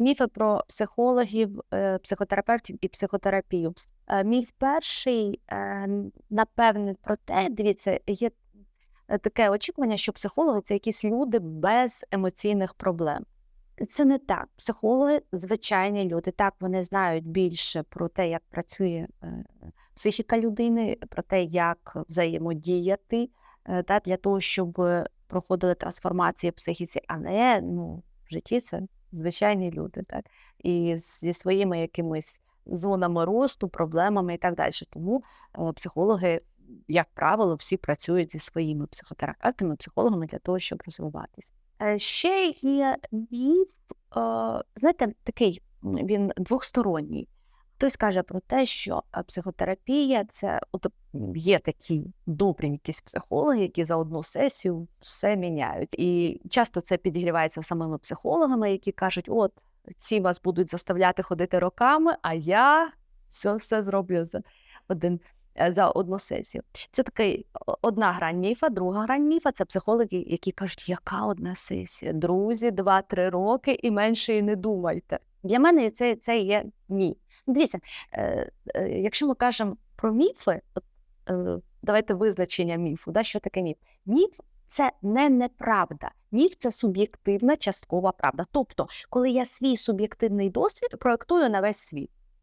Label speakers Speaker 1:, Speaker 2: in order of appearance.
Speaker 1: Міфи про психологів, е, психотерапевтів і психотерапію. Е, Міф перший, е, напевне, про те, дивіться, є таке очікування, що психологи це якісь люди без емоційних проблем. Це не так. Психологи звичайні люди. Так, вони знають більше про те, як працює психіка людини, про те, як взаємодіяти та, для того, щоб проходили трансформації в психіці, але ну, в житті це звичайні люди, так? І зі своїми якимись зонами росту, проблемами і так далі. Тому е, психологи, як правило, всі працюють зі своїми психотерапевтами, психологами для того, щоб розвиватися. Е, Ще є міф, е, знаєте, такий він двосторонній. Хтось каже про те, що психотерапія це от є такі добрі якісь психологи, які за одну сесію все міняють. І часто це підігрівається самими психологами, які кажуть: от ці вас будуть заставляти ходити роками, а я все, все зроблю за один. е, За одну сесію. Це такий одна грань міфа, друга грань міфа це психологи, які кажуть, яка одна сесія? Друзі, два-три роки і менше і не думайте. Для мене це, це є ні. Дивіться, е, е, якщо ми кажемо про міфи, от, давайте визначення міфу. Да, що таке міф? Міф це не неправда. Міф це суб'єктивна часткова правда. Тобто, коли я свій суб'єктивний досвід проектую на весь світ.